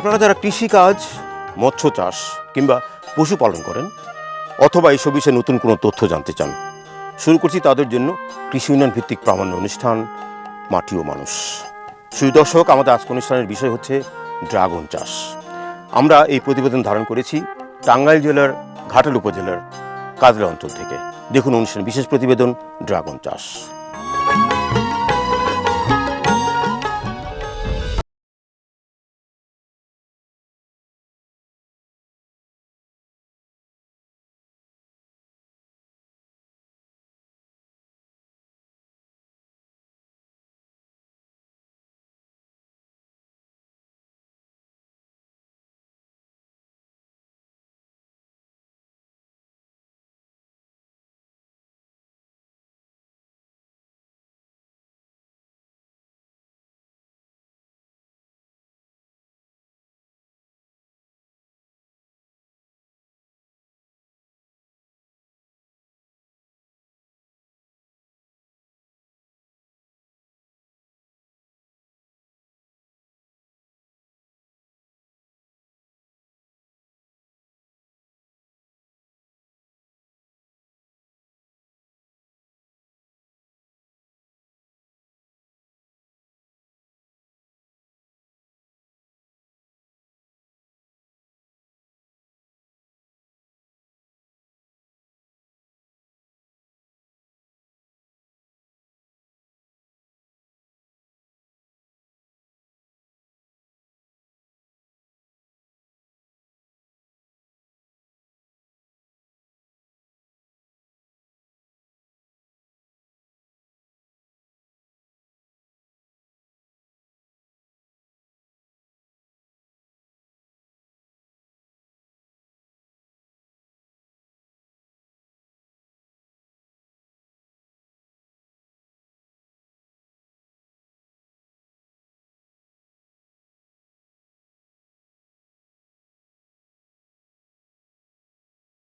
আপনারা যারা কৃষিকাজ, মৎস্য চাষ কিংবা পশুপালন করেন, অথবা এইসব বিষয়ে নতুন কোনো তথ্য জানতে চান, শুরু করছি তাদের জন্য কৃষি উন্নয়ন ভিত্তিক প্রামাণ্য অনুষ্ঠান, মাটি ও মানুষ। শুধু দর্শক, আমাদের আজকে অনুষ্ঠানের বিষয় হচ্ছে ড্রাগন চাষ। আমরা এই প্রতিবেদন ধারণ করেছি টাঙ্গাইল জেলার ঘাটাল উপজেলার কাজলা অঞ্চল থেকে। দেখুন অনুষ্ঠানের বিশেষ প্রতিবেদন, ড্রাগন চাষ।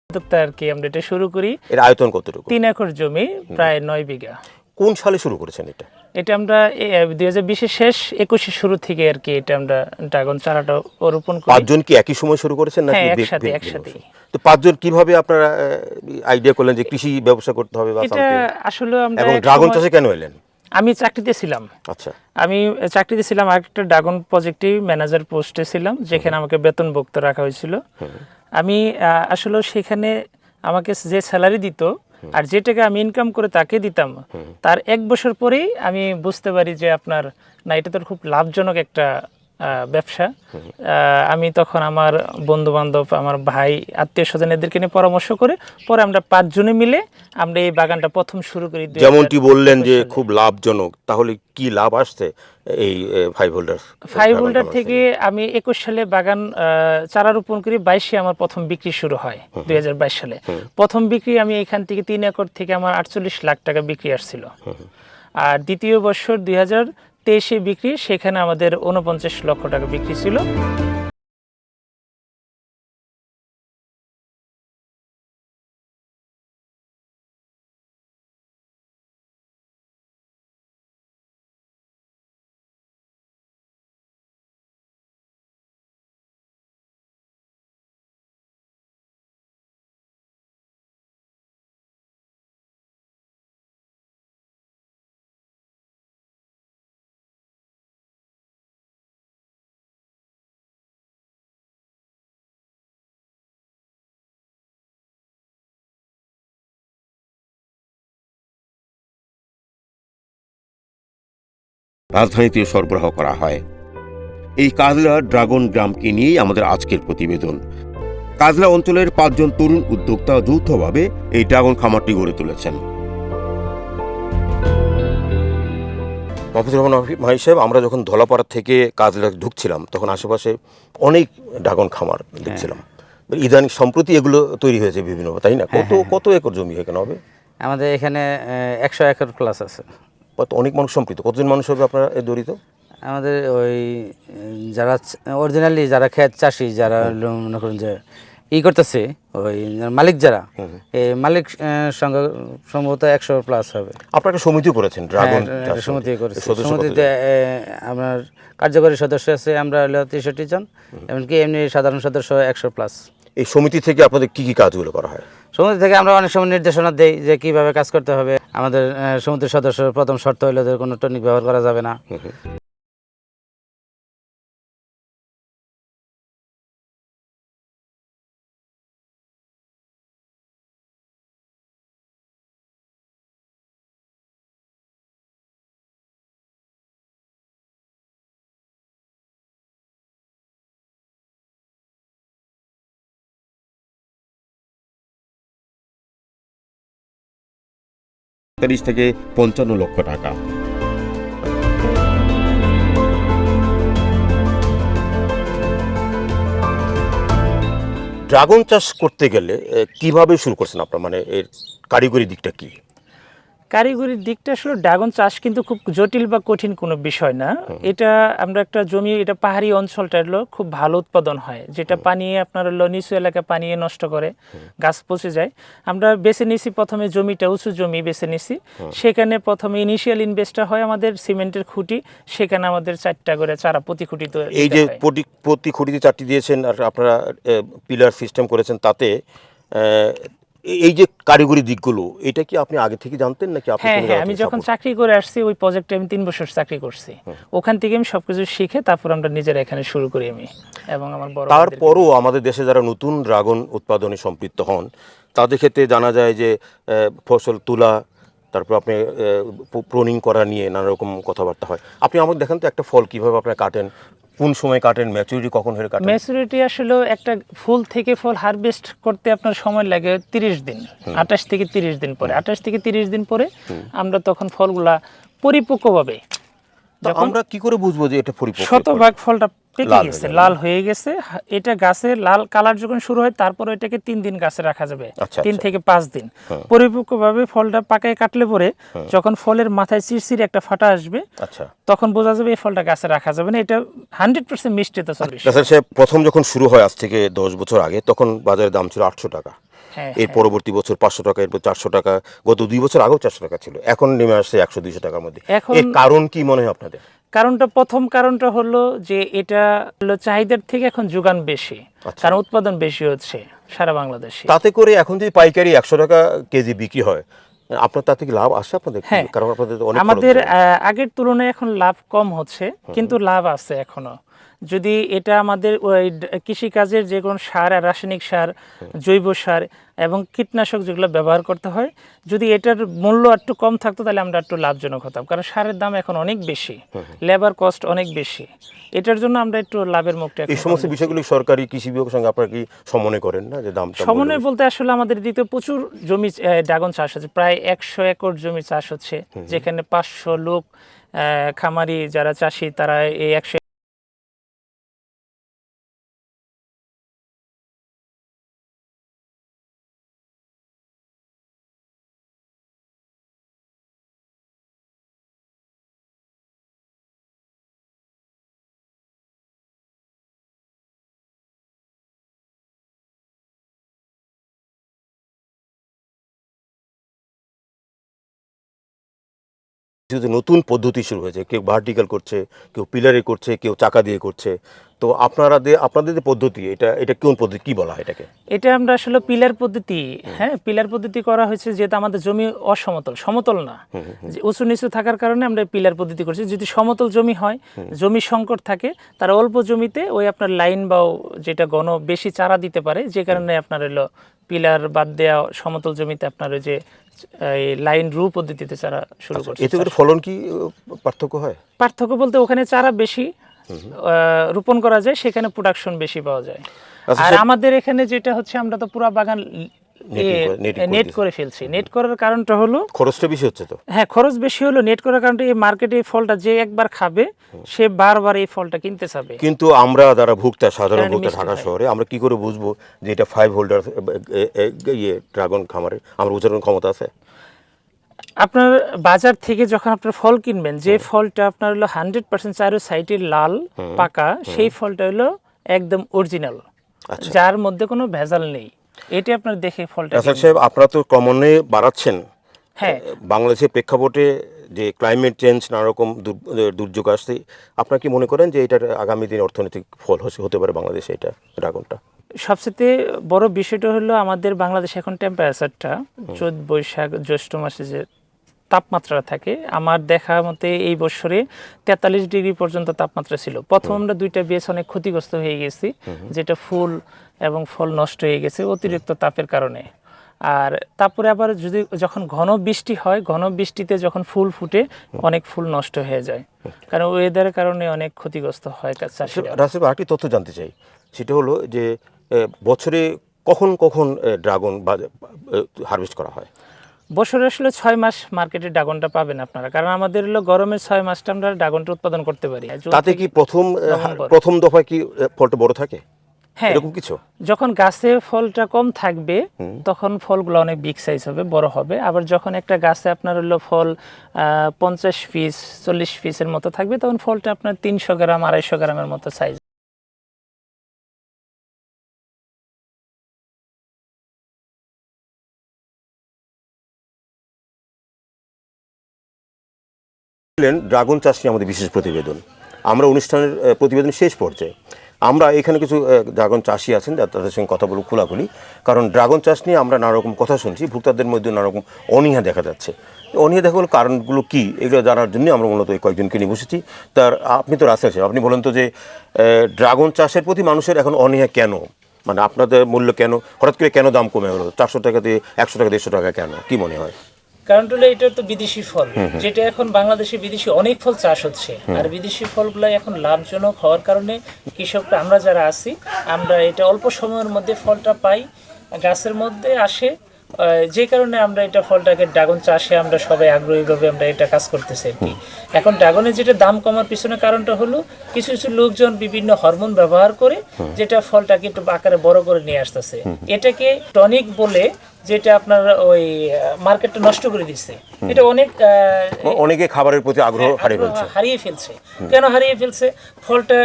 উদ্যোক্তা আর কি আমরা এটা শুরু করি। এর আয়তন কতটুকু? তিন একর জমি প্রায় নয় বিঘা। কোন সালে শুরু করেছেন এটা? এটা আমরা দুই হাজার বিশের শেষ একুশের শুরু থেকে আর কি এটা আমরা ড্রাগন চারাটা রোপণ করি। পাঁচজন কি একই সময় শুরু করেছেন নাকি হ্যাঁ, বে- একসাথে, তো পাঁচজন কীভাবে আপনারা আইডিয়া করলেন যে কৃষি ব্যবসা করতে হবে বা এটা আসলে আমরা এবং ড্রাগন চাষে কেন এলেন? আমি চাকরিতে ছিলাম। আচ্ছা। আমি চাকরিতে ছিলাম আরেকটা ড্রাগন প্রজেক্টে ম্যানেজার পোস্টে ছিলাম যেখানে আমাকে বেতনভুক্ত রাখা হয়েছিল। আমি আসলে সেখানে আমাকে যে স্যালারি দিত আর যে টাকা আমি ইনকাম করে তাকে দিতাম তার এক বছর পরেই আমি বুঝতে পারি যে আপনার না এটা তো খুব লাভজনক একটা ব্যবসা। আমি তখন আমার বন্ধু বান্ধব আমার ভাই আত্মীয় স্বজন এদেরকে নিয়ে পরামর্শ করে পরে আমরা পাঁচজনে মিলে আমরা এই বাগানটা প্রথম শুরু করি যেমনটি বললেন যে খুব লাভজনক তাহলে কি লাভ আসছে এই ফাইভ হোল্ডার ফাইভ হোল্ডার থেকে আমি একুশ সালে বাগান চারা রোপণ করি বাইশে আমার প্রথম বিক্রি শুরু হয় দুই হাজার বাইশ সালে। প্রথম বিক্রি আমি এখান থেকে তিন একর থেকে আমার আটচল্লিশ লাখ টাকা বিক্রি আসছিল। আর দ্বিতীয় বছর দুই হাজার তেইশে বিক্রি সেখানে আমাদের উনপঞ্চাশ লক্ষ টাকা বিক্রি ছিল। রাজধানীতে সরবরাহ করা হয়। এই কাজলা ড্রাগন গ্রামকে নিয়েই আমাদের আজকের প্রতিবেদন। কাজলা অঞ্চলের পাঁচজন তরুণ উদ্যোক্তা যৌথভাবে এই ড্রাগন খামারটি গড়ে তুলেছেন। মফিজুর রহমান ভাই সাহেব আমরা যখন ধলাপাড়া থেকে কাজলা ঢুকছিলাম তখন আশেপাশে অনেক ড্রাগন খামার দেখছিলাম। ইদানিং সম্প্রতি এগুলো তৈরি হয়েছে বিভিন্ন তাই না? কত কত একর জমি এখানে হবে? আমাদের এখানে একশো একর প্লাস আছে। অনেক মানুষ সম্পৃক্ত। কতজন মানুষ হবে আপনারা জড়িত আমাদের ওই যারা অরিজিনালি যারা খেত চাষি যারা মনে করেন যে ই করতেছে ওই মালিক যারা এই মালিক সংখ্যা সম্ভবত একশো প্লাস হবে। আপনারা একটা সমিতি করেছেন ড্রাগন হ্যাঁ, একটা সমিতি করেছি? সমিতিতে আপনার কার্যকরী সদস্য আছে আমরা হলো তেষট্টি জন এমনকি এমনি সাধারণ সদস্য একশো প্লাস এই সমিতি থেকে আপনাদের কি কি কাজগুলো করা হয়? সমিতি থেকে আমরা অনেক সময় নির্দেশনা দেই যে কীভাবে কাজ করতে হবে। আমাদের আহ, সমিতির সদস্য প্রথম শর্ত হলো যে কোনো টনিক ব্যবহার করা যাবে না। তিরিশ থেকে পঞ্চান্ন লক্ষ টাকা। ড্রাগন চাষ করতে গেলে কীভাবে শুরু করছেন আপনার? মানে এর কারিগরি দিকটা কি? কারিগরির দিকটা আসলে ড্রাগন চাষ কিন্তু খুব জটিল বা কঠিন কোনো বিষয় না। এটা আমরা একটা জমি এটা পাহাড়ি অঞ্চলটা হলো খুব ভালো উৎপাদন হয়। যেটা পানিয়ে আপনার হলো নিচু এলাকা পানিয়ে নষ্ট করে গাছ পচে যায়। আমরা বেছে নিছি প্রথমে জমিটা উঁচু জমি বেছে নিছি। সেখানে প্রথমে ইনিশিয়াল ইনভেস্টটা হয় আমাদের সিমেন্টের খুঁটি সেখানে আমাদের চারটা করে চারা প্রতি খুঁটি তো এই যে প্রতি খুঁটিতে চারটি দিয়েছেন আর আপনারা পিলার সিস্টেম করেছেন তাতে এই যে কারিগরি দিকগুলো এটা কি আপনি আগে থেকে জানতেন নাকি আপনি হ্যাঁ হ্যাঁ আমি যখন চাকরি করে আসছি ওই প্রজেক্টে আমি তিন বছর চাকরি করছি। ওখান থেকে আমি সবকিছু শিখে তারপর আমরা নিজেরা এখানে শুরু করি আমি এবং আমার বড় তারপরও আমাদের দেশে যারা নতুন ড্রাগন উৎপাদনে সম্পৃক্ত হন তাদের ক্ষেত্রে জানা যায় যে ফসল তোলা তারপর আপনি প্রোনিং করা নিয়ে নানা রকম কথাবার্তা হয়। আপনি আমাকে দেখেন তো একটা ফল কীভাবে আপনি কাটেন কোন সময় কাটেন ম্যাচুরিটি কখন হয়ে কাটেন? ম্যাচুরিটি আসলে একটা ফুল থেকে ফল হারভেস্ট করতে আপনার সময় লাগে তিরিশ দিন আঠাশ থেকে তিরিশ দিন পরে। আঠাশ থেকে তিরিশ দিন পরে আমরা তখন ফলগুলা পরিপক্কভাবে আমরা কি করে বুঝব যে এটা পরিপক্ক? শতভাগ ফলটা পেকে গেছে লাল হয়ে গেছে। এটা গাছে লাল কালার যখন শুরু হয় তারপর এটাকে তিন দিন গাছে রাখা যাবে। আচ্ছা, তিন আচ্ছা। থেকে পাঁচ দিন। পরিপক্কভাবে ফলটা পাকায় কাটলে পরে যখন ফলের মাথায় চিরচির একটা ফাটা আসবে আচ্ছা। তখন বোঝা যাবে এই ফলটা গাছে রাখা যাবে না। এটা হান্ড্রেড পার্সেন্ট মিষ্টি তো চল্লিশ। প্রথম যখন শুরু হয় আজ থেকে দশ বছর আগে তখন বাজারের দাম ছিল আটশো টাকা। হ্যাঁ এর পরবর্তী বছর পাঁচশো টাকা এরপর চারশো টাকা গত দুই বছর আগেও চারশো টাকা ছিল। এখন নেমে আসছে একশো দুইশো টাকার মধ্যে। এর কারণ কি মনে হয় আপনাদের? কারণটা প্রথম কারণটা হলো যে এটা হলো চাহিদার থেকে এখন যোগান বেশি। আচ্ছা। কারণ উৎপাদন বেশি হচ্ছে সারা বাংলাদেশে। তাতে করে এখন যদি পাইকারি একশো টাকা কেজি বিক্রি হয় আপনার তাতে কি লাভ আসে আপনাদের? হ্যাঁ। কারণ আপনাদের আমাদের আগের তুলনায় এখন লাভ কম হচ্ছে কিন্তু লাভ আছে এখনও। যদি এটা আমাদের কৃষিকাজের যে কোনো সার আর রাসায়নিক সার জৈব সার এবং কীটনাশক যেগুলো ব্যবহার করতে হয় যদি এটার মূল্য একটু কম থাকতো তাহলে আমরা একটু লাভজনক হতাম। কারণ সারের দাম এখন অনেক বেশি। লেবার কস্ট অনেক বেশি। এটার জন্য আমরা একটু লাভের মুখটা এই সমস্ত বিষয়গুলি সরকারি কৃষি বিভাগের সঙ্গে আপনারা কি সমন্বয় করেন না যে দাম সমন্বয় বলতে আসলে আমাদের দিতে প্রচুর জমি ড্রাগন চাষ হচ্ছে প্রায় একশো একর জমি চাষ হচ্ছে যেখানে পাঁচশো লোক আহ, খামারি যারা চাষি তারা এই একশো যেহেতু নতুন পদ্ধতি শুরু হয়েছে কেউ ভার্টিক্যাল করছে কেউ পিলারে করছে কেউ চাকা দিয়ে করছে তো আপনারা আপনাদের যে পদ্ধতি এটা এটা কোন পদ্ধতি কি বলা হয় এটাকে? এটা আমরা আসলে পিলার পদ্ধতি হ্যাঁ পিলার পদ্ধতি করা হয়েছে যেহেতু আমাদের জমি অসমতল সমতল না। যে উঁচু নিচু থাকার কারণে আমরা পিলার পদ্ধতি করছি। যদি সমতল জমি হয় জমি সংকট থাকে তার অল্প জমিতে ওই আপনার লাইন বা যেটা গণ বেশি চারা দিতে পারে যে কারণে আপনার হলো পিলার বাদ দেওয়া সমতল জমিতে আপনার ওই যে এই লাইন রু পদ্ধতিতে চারা শুরু করছে এতে করে ফলন কি পার্থক্য হয়? পার্থক্য বলতে ওখানে চারা বেশি রোপণ করা যায় সেখানে প্রোডাকশন বেশি পাওয়া যায়। আচ্ছা, আর আমাদের এখানে যেটা হচ্ছে আমরা তো পুরো বাগান নেট করে ফেলছি। নেট করার কারণটা হলো খরচটা বেশি হচ্ছে তো? হ্যাঁ খরচ বেশি হলো। নেট করার কারণটা এই মার্কেটে এই ফলটা যে একবার খাবে সে বারবার এই ফলটা কিনতে চাবে। কিন্তু আমরা যারা ভুক্তা সাধারণ ভুক্তা ঢাকা শহরে আমরা কি করে বুঝব যে এটা ফাইভ হোল্ডার ইয়ে ড্রাগন খামারে? আমার উচ্চারণ ক্ষমতা আছে? আপনার বাজার থেকে যখন আপনার ফল কিনবেন যে ফলটা আপনার হলো হান্ড্রেড পার্সেন্ট চারো সাইডে লাল পাকা সেই ফলটা হলো একদম অরিজিনাল আচ্ছা। যার মধ্যে কোনো ভেজাল নেই। এটি আপনার দেখে ফলটা রাসেল সাহেব আপনারা তো ক্রমান্বয়ে বাড়াচ্ছেন। হ্যাঁ। বাংলাদেশের প্রেক্ষাপটে যে ক্লাইমেট চেঞ্জ নানা রকম দুর্যোগ আসছে আপনারা কি মনে করেন যে এটার আগামী দিন অর্থনৈতিক ফল হতে পারে বাংলাদেশে এটা ড্রাগনটা? সবচেয়ে বড় বিষয়টা হলো আমাদের বাংলাদেশে এখন টেম্পারেচারটা চোদ্দ বৈশাখ জ্যৈষ্ঠ মাসে যে তাপমাত্রা থাকে। আমার দেখা মতে এই বছরে তেতাল্লিশ ডিগ্রি পর্যন্ত তাপমাত্রা ছিল। প্রথম আমরা দুইটা বেশ অনেক ক্ষতিগ্রস্ত হয়ে গেছি যেটা ফুল এবং ফল নষ্ট হয়ে গেছে অতিরিক্ত তাপের কারণে। আর তারপরে আবার যদি যখন ঘন বৃষ্টি হয় ঘন বৃষ্টিতে যখন ফুল ফুটে অনেক ফুল নষ্ট হয়ে যায়। কারণ ওয়েদারের কারণে অনেক ক্ষতিগ্রস্ত হয় রাসেল আরেকটি তথ্য জানতে চাই। সেটা হলো যে বছরে কখন কখন ড্রাগন বা হারভেস্ট করা হয়? বছরে আসলে ছয় মাস মার্কেটে ড্রাগনটা পাবেন আপনারা কারণ আমাদের হলো গরমের ছয় মাসটা আমরা ড্রাগনটা উৎপাদন করতে পারি। তাতে কি প্রথম। প্রথম দফায় কি ফলটা বড় থাকে? হ্যাঁ। এরকম কিছু? যখন গাছে ফলটা কম থাকবে তখন ফলগুলো অনেক বিগ সাইজ হবে বড় হবে। আবার যখন একটা গাছে আপনার হলো ফল পঞ্চাশ পিস চল্লিশ পিসের মতো থাকবে তখন ফলটা আপনার তিনশো গ্রাম আড়াইশো গ্রামের মতো সাইজ ছিলেন ড্রাগন চাষ নিয়ে আমাদের বিশেষ প্রতিবেদন। আমরা অনুষ্ঠানের প্রতিবেদন শেষ পর্যায়ে। আমরা এখানে কিছু ড্রাগন চাষি আছেন তাদের সঙ্গে কথা বলব খোলাখুলি। কারণ ড্রাগন চাষ নিয়ে আমরা নানা রকম কথা শুনছি, ভোক্তাদের মধ্যে নানা রকম অনীহা দেখা যাচ্ছে। অনীহা দেখা হলো কারণগুলো কী, এগুলো জানার জন্য আমরা মূলত এই কয়েকজনকে নিয়ে বসেছি। তার, আপনি তো রাস্তায় আছেন, আপনি বলেন তো যে ড্রাগন চাষের প্রতি মানুষের এখন অনীহা কেন? মানে আপনাদের মূল্য কেন? হঠাৎ করে কেন দাম কমে গেলো? চারশো টাকা দিয়ে একশো টাকা, দেড়শো টাকা কেন? কি মনে হয়? কারণ হলো এটা তো বিদেশি ফল। যেটা এখন বাংলাদেশে বিদেশি অনেক ফল চাষ হচ্ছে। আর বিদেশি ফলগুলো এখন লাভজনক হওয়ার কারণে কৃষকরা আমরা যারা আছি আমরা এটা অল্প সময়ের মধ্যে ফলটা পাই গাছের মধ্যে আসে যে কারণে আমরা এটা ফলটাকে ড্রাগন চাষে আমরা সবাই আগ্রহীভাবে আমরা এটা কাজ করতেছি আর কি। এখন ড্রাগনের যেটা দাম কমার পিছনে কারণটা হলো কিছু কিছু লোকজন বিভিন্ন হরমোন ব্যবহার করে যেটা ফলটাকে একটু আকারে বড় করে নিয়ে আসতেছে। এটাকে টনিক বলে যেটা আপনার ওই মার্কেটটা নষ্ট করে দিচ্ছে। এটা অনেক অনেকে খাবারের প্রতি আগ্রহ হারিয়ে ফেলছে। হারিয়ে ফেলছে। কেন হারিয়ে ফেলছে? ফলটা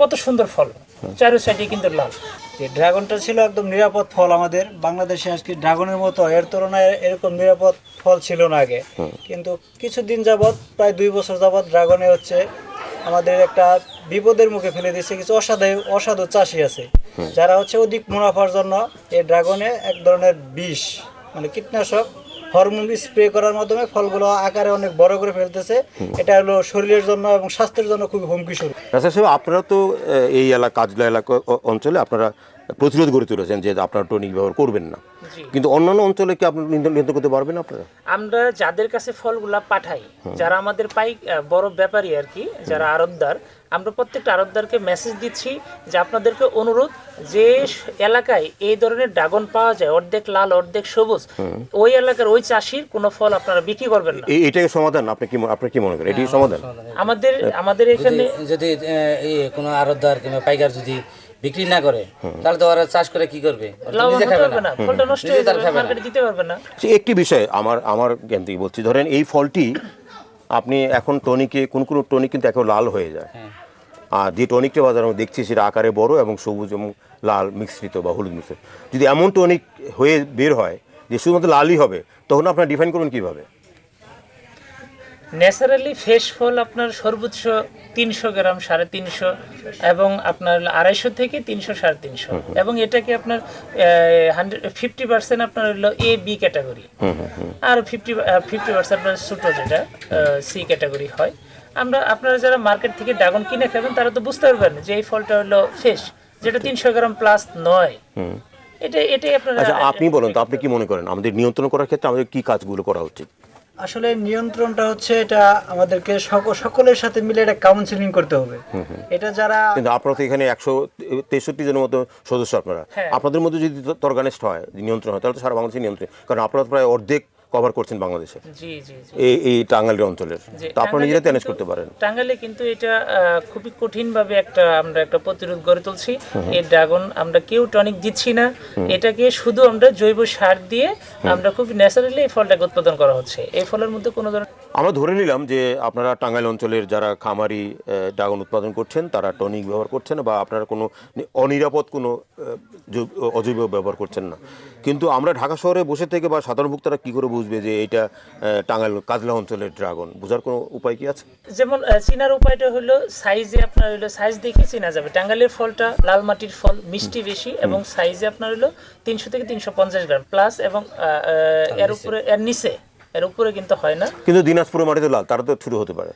কত সুন্দর ফল। চারো সাইডে কিন্তু লাল। যে ড্রাগনটা ছিল একদম নিরাপদ ফল আমাদের। বাংলাদেশে আজকে ড্রাগনের মতো এর তুলনায় এরকম নিরাপদ ফল ছিল না আগে। কিন্তু কিছুদিন যাবৎ প্রায় দুই বছর যাবৎ ড্রাগনে হচ্ছে আমাদের একটা বিপদের মুখে ফেলে দিয়েছে কিছু অসাধু অসাধু চাষি আছে। যারা হচ্ছে অধিক মুনাফার জন্য এই ড্রাগনে এক ধরনের বিষ মানে কীটনাশক হরমোন স্প্রে করার মাধ্যমে ফলগুলো আকারে অনেক বড় করে ফেলতেছে। এটা হলো শরীরের জন্য এবং স্বাস্থ্যের জন্য খুবই হুমকি স্বরূপ। রাসেল আপনারা তো এই এলাকা কাজলা এলাকা অঞ্চলে আপনারা প্রতিরোধ গড়ে তুলেছেন যে আপনারা টনিক ব্যবহার করবেন না। কিন্তু অন্যান্য অঞ্চলে কি আপনি নিয়ন্ত্রণ করতে পারবেন আপনারা? আমরা যাদের কাছে ফলগুলা পাঠাই যারা আমাদের পাই বড় ব্যাপারী আর কি যারা আড়তদার আমরা প্রত্যেকটা আড়তদারকে মেসেজ দিচ্ছি যে আপনাদেরকে অনুরোধ যে এলাকায় এই ধরনের ড্রাগন পাওয়া যায় অর্ধেক লাল অর্ধেক সবুজ ওই এলাকার ওই চাষির কোনো ফল আপনারা বিক্রি করবেন না। এই এটাই সমাধান আপনি কি আপনি কি মনে করেন? এটাই সমাধান? আমাদের আমাদের এখানে যদি কোনো আড়তদার কিংবা পাইকার যদি বিক্রি না করে তাহলে তো ওরা চাষ করে কি করবে? ওরা তো লাভবান নিজে খাবে না। না। ফলটা নষ্ট হয়ে যাবে মার্কেটে দিতে পারবে না। একটি বিষয় আমার আমার জ্ঞান থেকে বলছি। ধরেন এই ফলটি আপনি এখন টনিকে কোন কোন টনিক কিন্তু এখন লাল হয়ে যায়। আর যে টনিকটা বাজার আমরা দেখছি সেটা আকারে বড় এবং সবুজ এবং লাল মিশ্রিত বা হলুদ মিশ্রিত। যদি এমন টনিক হয়ে বের হয় যে শুধুমাত্র লালই হবে তখন আপনার ডিফাইন করুন কীভাবে? ন্যাচারালি ফ্রেশ ফল আপনার সর্বোচ্চ তিনশো গ্রাম সাড়ে তিনশো এবং আপনার আড়াইশো থেকে তিনশো সাড়ে তিনশো। এবং এটাকে আপনার হান্ড্রেড ফিফটি পার্সেন্ট আপনার হলো এ বি ক্যাটাগরি আর ফিফটি ফিফটি পার্সেন্ট আপনার ছোটো যেটা সি ক্যাটাগরি হয়। আমরা আপনারা যারা মার্কেট থেকে ড্রাগন কিনে খাবেন তারা তো বুঝতে পারবেন যে এই ফলটা হলো ফ্রেশ যেটা তিনশো গ্রাম প্লাস নয়। এটা এটাই আপনারা আচ্ছা আপনি বলুন তো আপনি কি মনে করেন? আমাদের নিয়ন্ত্রণ করার ক্ষেত্রে আমাদের কি কাজগুলো করা উচিত? আসলে নিয়ন্ত্রণটা হচ্ছে এটা আমাদেরকে সক- সকলের সাথে মিলে এটা কাউন্সিলিং করতে হবে। এটা যারা কিন্তু আপনারা তো এখানে একশো তেষট্টি জনের মতো সদস্য আপনারা। হ্যাঁ। আপনাদের মধ্যে যদি অর্গানাইজড হয় নিয়ন্ত্রণ হয় তাহলে তো সারা বাংলাদেশে নিয়ন্ত্রণ। কারণ আপনারা প্রায় অর্ধেক কভার করছেন বাংলাদেশে। এই এই টাঙ্গাইলের অঞ্চলের। তো আপনারা নিজেরাই ম্যানেজ করতে পারেন। টাঙ্গাইলে কিন্তু এটা খুবই কঠিন ভাবে একটা আমরা একটা প্রতিরোধ গড়ে তুলছি। এই ড্রাগন আমরা কেউ টনিক দিচ্ছি না। এটাকে শুধু আমরা জৈব সার দিয়ে আমরা খুব ন্যাচারালি এই ফলটাকে উৎপাদন করা হচ্ছে। এই ফলের মধ্যে কোনো ধরনের আমরা ধরে নিলাম যে আপনারা টাঙ্গাইল অঞ্চলের যারা খামারি ড্রাগন উৎপাদন করছেন তারা টনিক ব্যবহার করছেন বা আপনারা কোনো অনিরাপদ কোনো অজৈব ব্যবহার করছেন না। কিন্তু আমরা ঢাকা শহরে বসে থেকে বা সাধারণ ভোক্তারা কী করে বুঝবে যে এটা টাঙ্গাইল কাজলা অঞ্চলের ড্রাগন। বোঝার কোনো উপায় কি আছে? যেমন চিনার উপায়টা হলো সাইজে আপনার হলো সাইজ দেখে চিনা যাবে। টাঙ্গাইলের ফলটা লাল মাটির ফল মিষ্টি বেশি এবং সাইজে আপনার হলো তিনশো থেকে তিনশো পঞ্চাশ গ্রাম। প্লাস এবং এর উপরে এর নিচে। এর উপরে কিন্তু হয় না। কিন্তু দিনাজপুরের মাটিতে লাল তারা তো শুরু হতে পারে।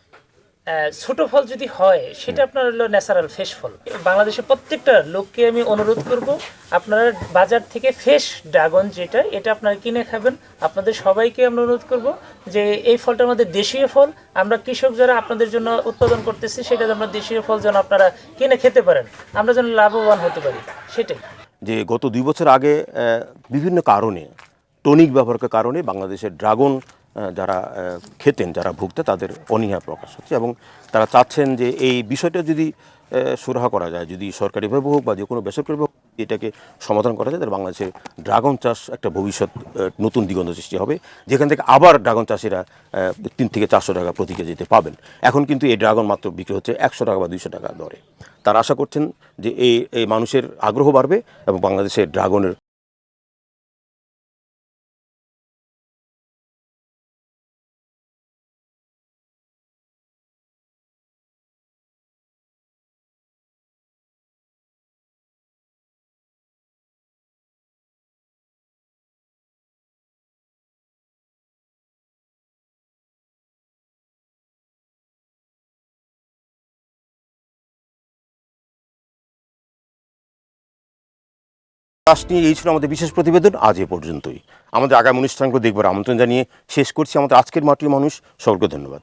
ছোট ফল যদি হয় সেটা আপনার হলো ন্যাচারাল ফ্রেশ ফল। বাংলাদেশের প্রত্যেকটা লোককে আমি অনুরোধ করব আপনারা বাজার থেকে ফ্রেশ ড্রাগন যেটা এটা আপনারা কিনে খাবেন। আপনাদের সবাইকে আমরা অনুরোধ করব যে এই ফলটা আমাদের দেশীয় ফল আমরা কৃষক যারা আপনাদের জন্য উৎপাদন করতেছি সেটা আমরা দেশীয় ফল যেন আপনারা কিনে খেতে পারেন। আমরা যেন লাভবান হতে পারি। সেটাই। যে গত দুই বছর আগে বিভিন্ন কারণে টনিক ব্যবহারের কারণে বাংলাদেশের ড্রাগন যারা খেতেন, যারা ভুগতে, তাদের অনীহা প্রকাশ হচ্ছে এবং তারা চাচ্ছেন যে এই বিষয়টা যদি সুরাহা করা যায়, যদি সরকারিভাবে হোক বা যে কোনো বেসরকারিভাবে এটাকে সমাধান করা যায়, তাহলে বাংলাদেশের ড্রাগন চাষ একটা ভবিষ্যৎ নতুন দিগন্ত সৃষ্টি হবে। যেখান থেকে আবার ড্রাগন চাষিরা তিন থেকে চারশো টাকা প্রতি কেজিতে পাবেন। এখন কিন্তু এই ড্রাগন মাত্র বিক্রি হচ্ছে একশো টাকা বা দুইশো টাকা দরে। তারা আশা করছেন যে এই এই মানুষের আগ্রহ বাড়বে এবং বাংলাদেশের ড্রাগনের চাষ নিয়ে, এই ছিল আমাদের বিশেষ প্রতিবেদন আজ এ পর্যন্তই। আমাদের আগামী অনুষ্ঠানকে দেখবার আমন্ত্রণ জানিয়ে শেষ করছি। আমাদের আজকের মাটির মানুষ স্বর্গ ধন্যবাদ।